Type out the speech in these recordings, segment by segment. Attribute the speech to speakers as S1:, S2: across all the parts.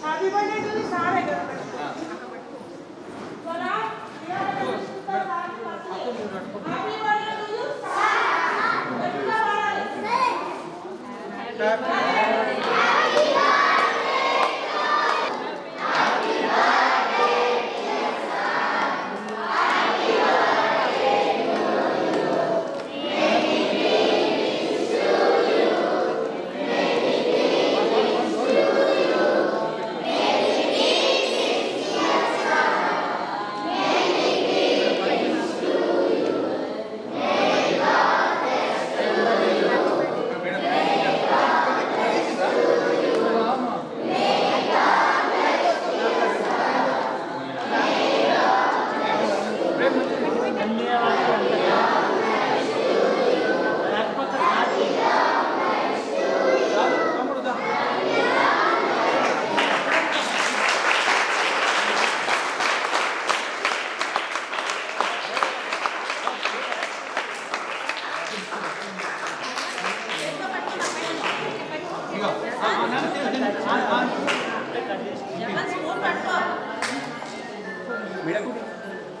S1: Happy
S2: birthday.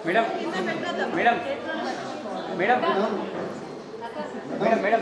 S2: madam madam madam madam madam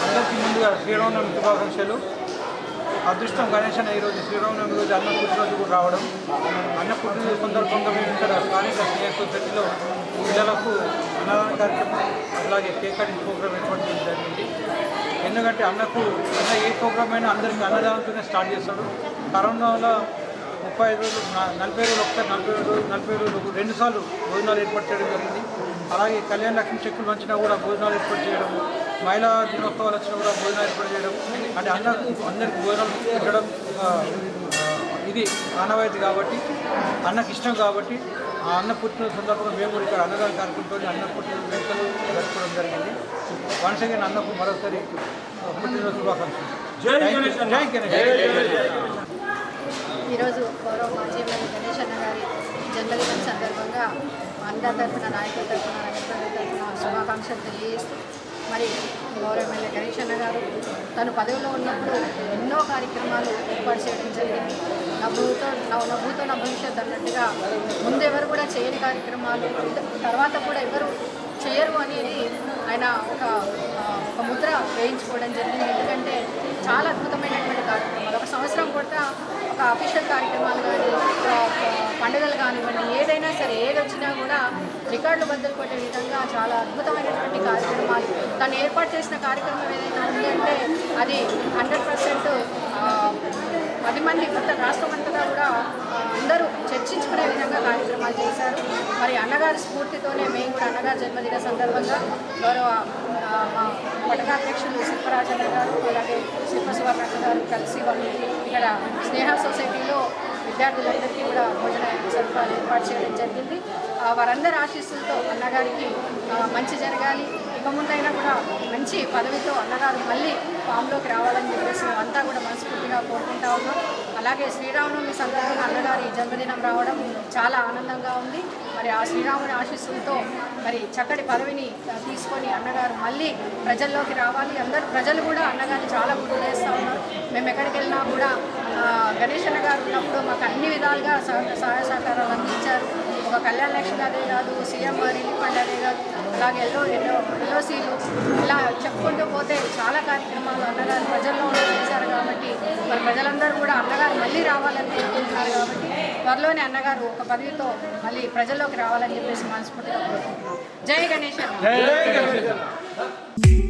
S3: అందరికీ ముందుగా శ్రీరామనవమి శుభాకాంక్షలు అదృష్టం గణేష్ అన్న ఈరోజు శ్రీరామనవమి రోజు అన్న పుట్టినరోజు కూడా రావడం అన్న సందర్భంగా మేము ఇక్కడ స్థానిక స్నేహ సొసైటీలో పిల్లలకు అన్నదాన కార్యక్రమం అలాగే కేక్ కటింగ్ ప్రోగ్రామ్ ఏర్పాటు జరిగింది. ఎందుకంటే అన్నకు అన్న ఏ ప్రోగ్రామ్ అయినా అందరికీ అన్నదానంతోనే స్టార్ట్ చేస్తాడు. కరోనా వల్ల ముప్పై ఐదు రోజులు నలభై రోజులు ఒకసారి నలభై రోజులు నలభై రోజులు రెండుసార్లు భోజనాలు ఏర్పాటు చేయడం జరిగింది. అలాగే కళ్యాణ లక్ష్మి చెక్కులు వచ్చినా కూడా భోజనాలు ఏర్పాటు చేయడం మహిళా దినోత్సవాలు వచ్చినా కూడా భోజనాలు ఏర్పాటు చేయడం. అంటే అన్నకు అందరికి భోజనాలు పెట్టడం ఇది ఆనవాయితీ కాబట్టి అన్నకి ఇష్టం కాబట్టి ఆ అన్న పుట్టిన సందర్భంగా మేము కూడా ఇక్కడ అన్నదాన కార్యక్రమంతో అన్న పుట్టిన వేడుకలు జరుపుకోవడం జరిగింది. వన్స్ అగైన్ అన్నకు మరోసారి పుట్టినరోజు శుభాకాంక్షలు.
S4: ఈరోజు గౌరవ మాజీ ఎమ్మెల్యే గణేష్ అన్న గారి జన్మదినం సందర్భంగా అందరి తరఫున నాయకుల తరఫున రంగప్రభు తరఫున శుభాకాంక్షలు తెలియజేస్తూ మరి గౌరవ ఎమ్మెల్యే గణేష్ అన్న గారు తను పదవిలో ఉన్నప్పుడు ఎన్నో కార్యక్రమాలు ఏర్పాటు చేయడం జరిగింది నవ్వుతో నా నవ్వుతో నా భవిష్యత్ అన్నట్టుగా ముందెవరు కూడా చేయని కార్యక్రమాలు తర్వాత కూడా ఎవరు చేయరు అనేది ఆయన ఒక ఒక ముద్ర వేయించుకోవడం జరిగింది. ఎందుకంటే చాలా అద్భుతమైనటువంటి కార్యక్రమాలు. ఒక సంవత్సరం కూడా ఒక అఫీషియల్ కార్యక్రమాలు కానీ పండుగలు కానివ్వండి ఏదైనా సరే ఏది వచ్చినా కూడా రికార్డులు బద్దలు కొట్టే విధంగా చాలా అద్భుతమైనటువంటి కార్యక్రమాలు. తను ఏర్పాటు చేసిన కార్యక్రమం ఏదైనా ఉంది అంటే అది హండ్రెడ్ పర్సెంట్ మంది మొత్తం రాష్ట్రం కూడా అందరూ చర్చించుకునే విధంగా కార్యక్రమాలు చేశారు. మరి అన్నగారి స్ఫూర్తితోనే మేము కూడా అన్నగారి జన్మదిన సందర్భంగా గౌరవ మా పట్టణాధ్యక్షులు శిల్పరాజన్న గారు అలాగే శిల్పసువర్ణ గారు కలిసి వాళ్ళు ఇక్కడ స్నేహ సొసైటీలో విద్యార్థులందరికీ కూడా భోజన సదుపాయాలు ఏర్పాటు చేయడం జరిగింది. వారందరి ఆశీస్సులతో అన్నగారికి మంచి జరగాలి. ఇక ముందైనా కూడా మంచి పదవితో అన్నగారు మళ్ళీ ఫామ్లోకి రావాలని చెప్పేసి మేమంతా కూడా మనస్ఫూర్తిగా కోరుకుంటా ఉన్నాం. అలాగే శ్రీరామనవమి సందర్భంగా అన్నగారి జన్మదినం రావడం చాలా ఆనందంగా ఉంది. మరి ఆ శ్రీరాముని ఆశీస్సులతో మరి చక్కటి పదవిని తీసుకొని అన్నగారు మళ్ళీ ప్రజల్లోకి రావాలి. అందరూ ప్రజలు కూడా అన్నగారిని చాలా గుర్తు చేస్తూ ఉన్నారు. మేము ఎక్కడికి వెళ్ళినా కూడా గణేష్ అన్నగారు ఉన్నప్పుడు మాకు అన్ని విధాలుగా సహ- సహాయ సహకారాలు అందించారు. ఒక కళ్యాణ లక్ష్మి అదే కాదు సీఎం రిలీఫ్ ఫండ్ అదే కాదు. అలాగే ఎల్లో ఎల్లో ఎల్ఓసీలు ఇలా చెప్పుకుంటూ పోతే చాలా కార్యక్రమాలు అన్నగారు ప్రజల్లో చేశారు కాబట్టి మరి ప్రజలందరూ కూడా అన్నగారు మళ్ళీ రావాలని కోరుకుంటున్నారు కాబట్టి త్వరలోనే అన్నగారు ఒక పదవితో మళ్ళీ ప్రజల్లోకి రావాలని చెప్పేసి మనస్ఫూర్తిగా కోరుకుంటున్నాం. జై గణేష్
S3: జై గణేష్